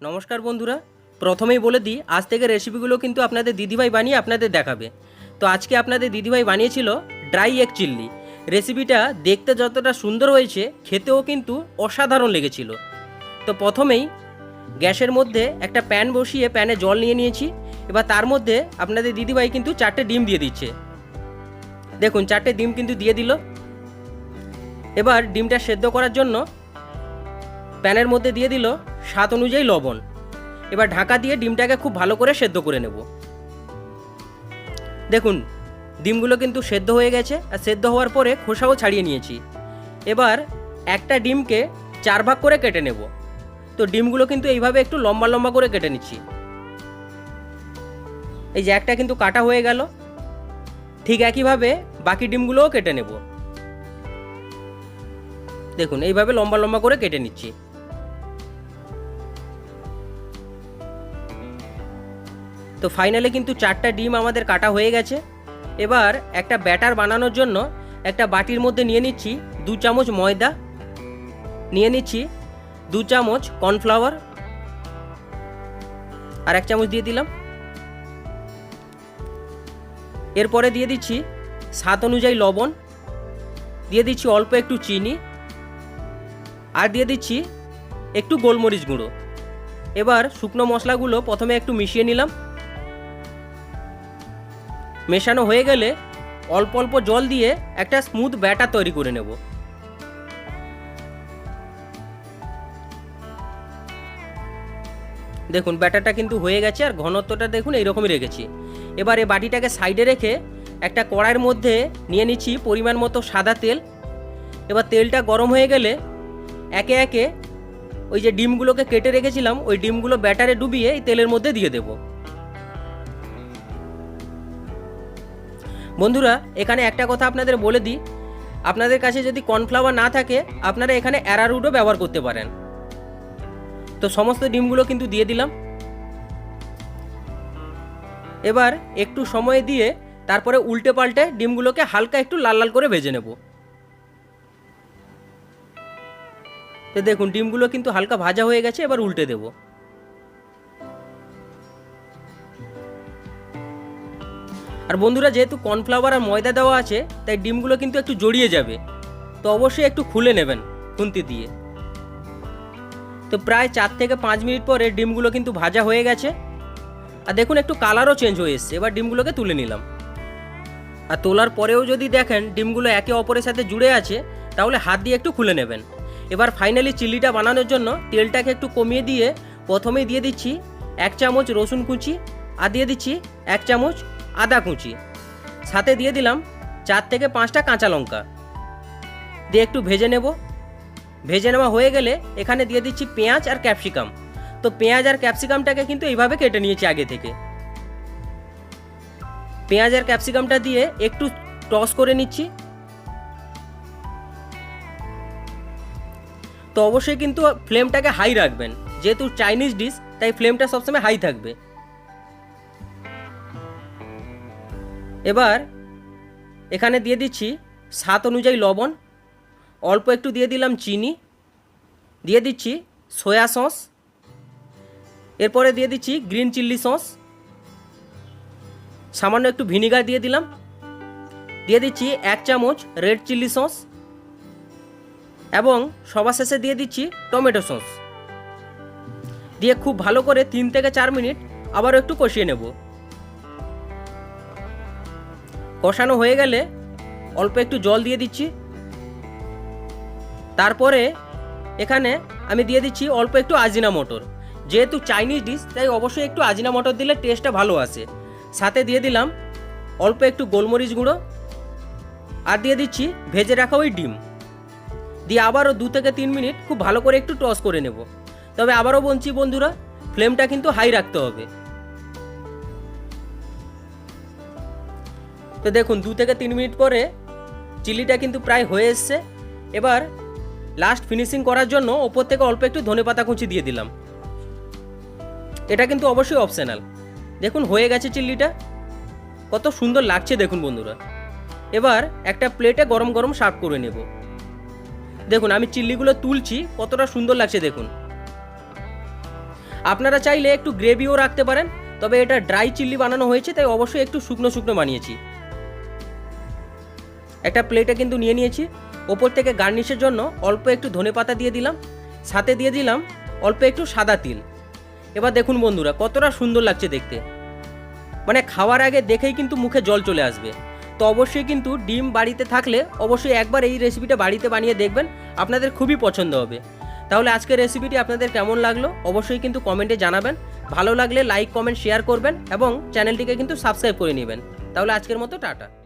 নমস্কার বন্ধুরা, প্রথমেই বলে দিই, আজ থেকে রেসিপিগুলো কিন্তু আপনাদের দিদিভাই বানিয়ে আপনাদের দেখাবে। তো আজকে আপনাদের দিদিভাই বানিয়েছিল ড্রাই এগ চিল্লি রেসিপিটা দেখতে যতটা সুন্দর হয়েছে, খেতেও কিন্তু অসাধারণ লেগেছিল। তো প্রথমেই গ্যাসের মধ্যে একটা প্যান বসিয়ে প্যানে জল নিয়ে নিয়েছি। এবার তার মধ্যে আপনাদের দিদিভাই কিন্তু চারটে ডিম দিয়ে দিচ্ছে। দেখুন, চারটে ডিম কিন্তু দিয়ে দিল। এবার ডিমটা সেদ্ধ করার জন্য প্যানের মধ্যে দিয়ে দিল স্বাদ অনুযায়ী লবণ। এবার ঢাকা দিয়ে ডিমটাকে খুব ভালো করে সেদ্ধ করে নেব। দেখুন, ডিমগুলো কিন্তু সেদ্ধ হয়ে গেছে আর সেদ্ধ হওয়ার পরে খোসাও ছাড়িয়ে নিয়েছি। এবার একটা ডিমকে চার ভাগ করে কেটে নেব। তো ডিমগুলো কিন্তু এইভাবে একটু লম্বা লম্বা করে কেটে নিচ্ছি। এই যে একটা কিন্তু কাটা হয়ে গেল। ঠিক একইভাবে বাকি ডিমগুলোও কেটে নেব। দেখুন, এইভাবে লম্বা লম্বা করে কেটে নিচ্ছি। তো ফাইনালে কিন্তু চারটা ডিম আমাদের কাটা হয়ে গেছে। এবার একটা ব্যাটার বানানোর জন্য একটা বাটির মধ্যে নিয়ে নিচ্ছি দু চামচ ময়দা, নিয়ে নিচ্ছি দু চামচ কর্নফ্লাওয়ার আর এক চামচ দিয়ে দিলাম। এরপরে দিয়ে দিচ্ছি স্বাদ অনুযায়ী লবণ, দিয়ে দিচ্ছি অল্প একটু চিনি আর দিয়ে দিচ্ছি একটু গোলমরিচ গুঁড়ো। এবার শুকনো মশলাগুলো প্রথমে একটু মিশিয়ে নিলাম। মেশানো হয়ে গেলে অল্প অল্প জল দিয়ে একটা স্মুথ ব্যাটার তৈরি করে নেব। দেখুন, ব্যাটারটা কিন্তু হয়ে গেছে আর ঘনত্বটা দেখুন এইরকমই রেখেছি। এবার এই বাটিটাকে সাইডে রেখে একটা কড়াইয়ের মধ্যে নিয়ে নিচ্ছি পরিমাণ মতো সাদা তেল। এবার তেলটা গরম হয়ে গেলে একে একে ওই যে ডিমগুলোকে কেটে রেখেছিলাম, ওই ডিমগুলো ব্যাটারে ডুবিয়ে এই তেলের মধ্যে দিয়ে দেবো। বন্ধুরা, এখানে একটা কথা আপনাদের বলে দিই। আপনাদের কাছে যদি কর্নফ্লাওয়ার না থাকে, আপনারা এখানে অ্যারারুটও ব্যবহার করতে পারেন। তো সমস্ত ডিমগুলো কিন্তু দিয়ে দিলাম। এবার একটু সময় দিয়ে তারপরে উল্টে পাল্টে ডিমগুলোকে হালকা একটু লাল লাল করে ভেজে নেব। তো দেখুন, ডিমগুলো কিন্তু হালকা ভাজা হয়ে গেছে, এবার উল্টে দেবো। আর বন্ধুরা, যেহেতু কর্নফ্লাওয়ার আর ময়দা দেওয়া আছে, তাই ডিমগুলো কিন্তু একটু জড়িয়ে যাবে। তো অবশ্যই একটু খুলে নেবেন খুন্তি দিয়ে। তো প্রায় চার থেকে পাঁচ মিনিট পরে ডিমগুলো কিন্তু ভাজা হয়ে গেছে। আর দেখুন, একটু কালারও চেঞ্জ হয়ে এসছে। এবার ডিমগুলোকে তুলে নিলাম। আর তোলার পরেও যদি দেখেন, ডিমগুলো একে অপরের সাথে জুড়ে আছে, তাহলে হাত দিয়ে একটু খুলে নেবেন। এবার ফাইনালি চিলিটা বানানোর জন্য তেলটাকে একটু কমিয়ে দিয়ে প্রথমেই দিয়ে দিচ্ছি এক চামচ রসুন কুচি, আর দিয়ে দিচ্ছি এক চামচ আদা কুচি। সাথে দিয়ে দিলাম চার থেকে পাঁচটা কাঁচা লঙ্কা। দিয়ে একটু ভেজে নেব। ভেজে নেওয়া হয়ে গেলে এখানে দিয়ে দিচ্ছি পেঁয়াজ আর ক্যাপসিকাম। তো পেঁয়াজ আর ক্যাপসিকামটাকে কিন্তু এইভাবে কেটে নিয়েছি আগে থেকে। পেঁয়াজ আর ক্যাপসিকামটা দিয়ে একটু টস করে নিচ্ছি। তো অবশ্যই কিন্তু ফ্লেমটাকে হাই রাখবেন। যেহেতু চাইনিজ ডিশ, তাই ফ্লেমটা সবসময় হাই থাকবে। এবার এখানে দিয়ে দিচ্ছি স্বাদ অনুযায়ী লবণ, অল্প একটু দিয়ে দিলাম চিনি, দিয়ে দিচ্ছি সয়া সস, এরপরে দিয়ে দিচ্ছি গ্রিন চিল্লি সস, সামান্য একটু ভিনিগার দিয়ে দিলাম, দিয়ে দিচ্ছি এক চামচ রেড চিল্লি সস এবং সবার শেষে দিয়ে দিচ্ছি টমেটো সস। দিয়ে খুব ভালো করে তিন থেকে চার মিনিট আবারও একটু কষিয়ে নেব। কষানো হয়ে গেলে অল্প একটু জল দিয়ে দিচ্ছি। তারপরে এখানে আমি দিয়ে দিচ্ছি অল্প একটু আজিনা মটর। যেহেতু চাইনিজ ডিশ তাই অবশ্যই একটু আজিনা মটর দিলে টেস্টটা ভালো আসে। সাথে দিয়ে দিলাম অল্প একটু গোলমরিচ গুঁড়ো আর দিয়ে দিচ্ছি ভেজে রাখা ওই ডিম। দিয়ে আবারও দু থেকে তিন মিনিট খুব ভালো করে একটু টস করে নেব। তবে আবারও বলছি বন্ধুরা ফ্লেমটা কিন্তু হাই রাখতে হবে। তো দেখুন, দু থেকে তিন মিনিট পরে চিলিটা কিন্তু প্রায় হয়ে এসছে। এবার লাস্ট ফিনিশিং করার জন্য ওপর থেকে অল্প একটু ধনে পাতা কুচি দিয়ে দিলাম। এটা কিন্তু অবশ্যই অপশনাল দেখুন, হয়ে গেছে চিল্লিটা কত সুন্দর লাগছে দেখুন বন্ধুরা। এবার একটা প্লেটে গরম গরম সার্ভ করে নেব। দেখুন, আমি চিল্লিগুলো তুলছি, কতটা সুন্দর লাগছে দেখুন। আপনারা চাইলে একটু গ্রেভিও রাখতে পারেন, তবে এটা ড্রাই চিল্লি বানানো হয়েছে, তাই অবশ্যই একটু শুকনো শুকনো বানিয়েছি। একটা প্লেটে কিন্তু নিয়ে নিয়েছি। ওপর থেকে গার্নিশের জন্য অল্প একটু ধনে পাতা দিয়ে দিলাম। সাথে দিয়ে দিলাম অল্প একটু সাদা তিল। এবার দেখুন বন্ধুরা, কতটা সুন্দর লাগছে দেখতে। মানে খাওয়ার আগে দেখেই কিন্তু মুখে জল চলে আসবে। তো অবশ্যই কিন্তু ডিম বাড়িতে থাকলে অবশ্যই একবার এই রেসিপিটা বাড়িতে বানিয়ে দেখবেন, আপনাদের খুবই পছন্দ হবে। তাহলে আজকের রেসিপিটি আপনাদের কেমন লাগল অবশ্যই কিন্তু কমেন্টে জানাবেন। ভালো লাগলে লাইক কমেন্ট শেয়ার করবেন এবং চ্যানেলটিকে কিন্তু সাবস্ক্রাইব করে নেবেন। তাহলে আজকের মতো, টাটা।